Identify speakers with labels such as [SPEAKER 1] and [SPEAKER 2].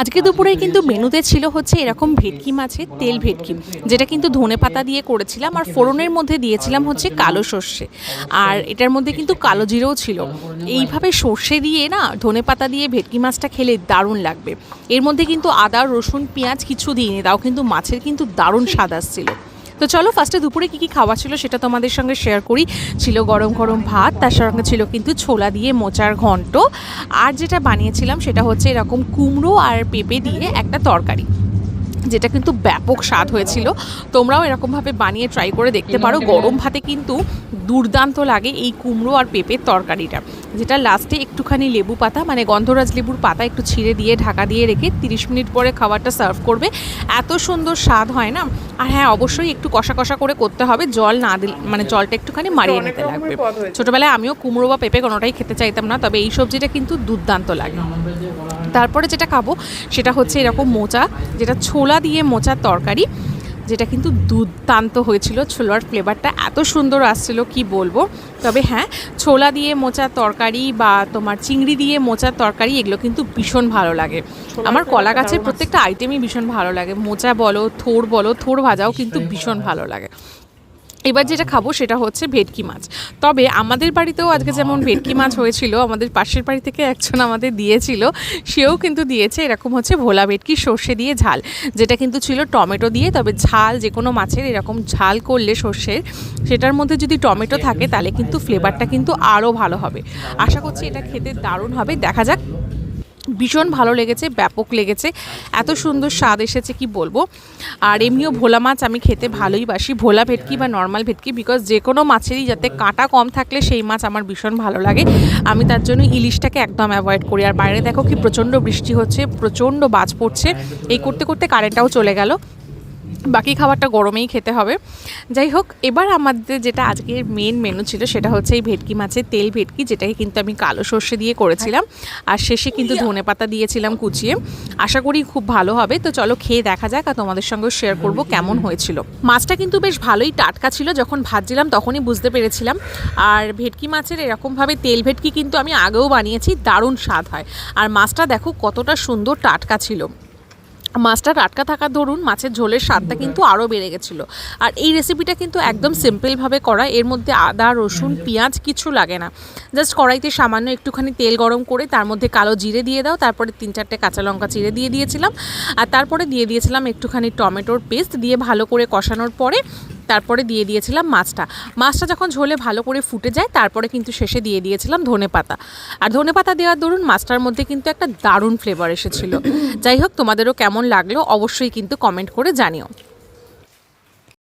[SPEAKER 1] আজকে দুপুরে কিন্তু মেনুতে ছিল হচ্ছে এরকম ভেটকি মাছের তেল ভেটকি, যেটা কিন্তু ধনে পাতা দিয়ে করেছিলাম আর ফোড়নের মধ্যে দিয়েছিলাম হচ্ছে কালো সর্ষে। আর এটার মধ্যে কিন্তু কালো জিরেও ছিল। এইভাবে সর্ষে দিয়ে না ধনে পাতা দিয়ে ভেটকি মাছটা খেলে দারুণ লাগবে। এর মধ্যে কিন্তু আদা, রসুন, পেঁয়াজ কিছু দিইনি, তাও কিন্তু মাছের কিন্তু দারুণ স্বাদ আসছিল। তো চলো ফার্স্টে দুপুরে কী কী খাওয়া ছিল সেটা তোমাদের সঙ্গে শেয়ার করি। ছিল গরম গরম ভাত, তার সঙ্গে ছিল কিন্তু ছোলা দিয়ে মোচার ঘন্ট। আর যেটা বানিয়েছিলাম সেটা হচ্ছে এরকম কুমড়ো আর পেঁপে দিয়ে একটা তরকারি। যেটা কিন্তু ব্যাপক স্বাদ হয়েছিল। তোমরাও এরকমভাবে বানিয়ে ট্রাই করে দেখতে পারো। গরম ভাতে কিন্তু দুর্দান্ত লাগে এই কুমড়ো আর পেঁপের তরকারিটা। যেটা লাস্টে একটুখানি লেবু পাতা মানে গন্ধরাজ লেবুর পাতা একটু ছিঁড়ে দিয়ে ঢাকা দিয়ে রেখে তিরিশ মিনিট পরে খাবারটা সার্ভ করবে। এত সুন্দর স্বাদ হয় না? আর হ্যাঁ অবশ্যই একটু কষা কষা করে করতে হবে। জল না দিলে মানে জলটা একটুখানি মারিয়ে নিতে লাগবে। ছোটোবেলায় আমিও কুমড়ো বা পেঁপে কোনোটাই খেতে চাইতাম না তবে এই সবজিটা কিন্তু দুর্দান্ত লাগে। তারপরে যেটা খাব সেটা হচ্ছে এরকম মোচা যেটা ছোলা দিয়ে মোচার তরকারি যেটা কিন্তু দুর্দান্ত হয়েছিল ছোলার ফ্লেভারটা এত সুন্দর আসছিল কি বলব? তবে হ্যাঁ ছোলা দিয়ে মোচার তরকারি বা তোমার চিংড়ি দিয়ে মোচার তরকারি এগুলো কিন্তু ভীষণ ভালো লাগে। আমার কলা গাছের প্রত্যেকটা আইটেমই ভীষণ ভালো লাগে। মোচা বলো থোর বলো থোর ভাজাও কিন্তু ভীষণ ভালো লাগে। এবার যেটা খাব সেটা হচ্ছে ভেটকি মাছ। তবে আমাদের বাড়িতেও আজকে যেমন ভেটকি মাছ হয়েছিল, আমাদের পাশের বাড়ি থেকে একজন আমাদের দিয়েছিল, সেও কিন্তু দিয়েছে, এরকম হচ্ছে ভোলা ভেটকি সর্ষে দিয়ে ঝাল, যেটা কিন্তু ছিল টমেটো দিয়ে, তবে ঝাল যে কোনো মাছের এরকম ঝাল করলে সর্ষের, সেটার মধ্যে যদি টমেটো থাকে তাহলে কিন্তু ফ্লেভারটা কিন্তু আরও ভালো হবে। আশা করছি এটা খেতে দারুণ হবে, দেখা যাক ভীষণ ভালো লেগেছে, ব্যাপক লেগেছে। এত সুন্দর স্বাদ এসেছে, কি বলব? আর এমনিও ভোলা মাছ আমি খেতে ভালোই বাসি, ভোলা ভেটকি বা নর্মাল ভেটকি বিকজ যে কোনো মাছেরই যাতে কাঁটা কম থাকলে সেই মাছ আমার ভীষণ ভালো লাগে। আমি তার জন্য ইলিশটাকে একদম অ্যাভয়েড করি। আর বাইরে দেখো কি প্রচণ্ড বৃষ্টি হচ্ছে, প্রচণ্ড বাজ পড়ছে। এই করতে করতে কারেন্টটাও চলে গেল। বাকি খাবারটা গরমেই খেতে হবে। যাই হোক এবার আমাদের যেটা আজকের মেন মেনু ছিল সেটা হচ্ছে এই ভেটকি মাছের তেল ভেটকি যেটাকে কিন্তু আমি কালো সর্ষে দিয়ে করেছিলাম। আর শেষে কিন্তু ধনে পাতা দিয়েছিলাম কুচিয়ে। আশা করি খুব ভালো হবে। তো চলো খেয়ে দেখা যাক আর তোমাদের সঙ্গে শেয়ার করব কেমন হয়েছিল। মাছটা কিন্তু বেশ ভালোই টাটকা ছিল যখন ভাজছিলাম তখনই বুঝতে পেরেছিলাম। আর ভেটকি মাছের এরকমভাবে তেল ভেটকি কিন্তু আমি আগেও বানিয়েছি দারুণ স্বাদ হয়। আর মাছটা দেখো কতটা সুন্দর টাটকা ছিল। মাছটা টাটকা থাকার ধরুন, মাছের ঝোলের স্বাদটা কিন্তু আরও বেড়ে গেছিল। আর এই রেসিপিটা কিন্তু একদম সিম্পলভাবে করা, এর মধ্যে আদা, রসুন, পেঁয়াজ কিছু লাগে না। জাস্ট কড়াইতে সামান্য একটুখানি তেল গরম করে, তার মধ্যে কালো জিরে দিয়ে দাও, তারপরে তিন চারটে কাঁচা লঙ্কা চিরে দিয়ে দিয়েছিলাম। আর তারপরে দিয়ে দিয়েছিলাম একটুখানি টমেটোর পেস্ট দিয়ে ভালো করে কষানোর পরে তারপরে দিয়ে দিয়েছিলাম মাছটা। মাছটা যখন ঝোলে ভালো করে ফুটে যায়, তারপরে কিন্তু শেষে দিয়ে দিয়েছিলাম ধনে পাতা। আর ধনে পাতা দেওয়ার দরুন মাছটার মধ্যে কিন্তু একটা দারুণ ফ্লেভার এসেছিল। যাই হোক, তোমাদেরও কেমন লাগল অবশ্যই কিন্তু কমেন্ট করে জানিও।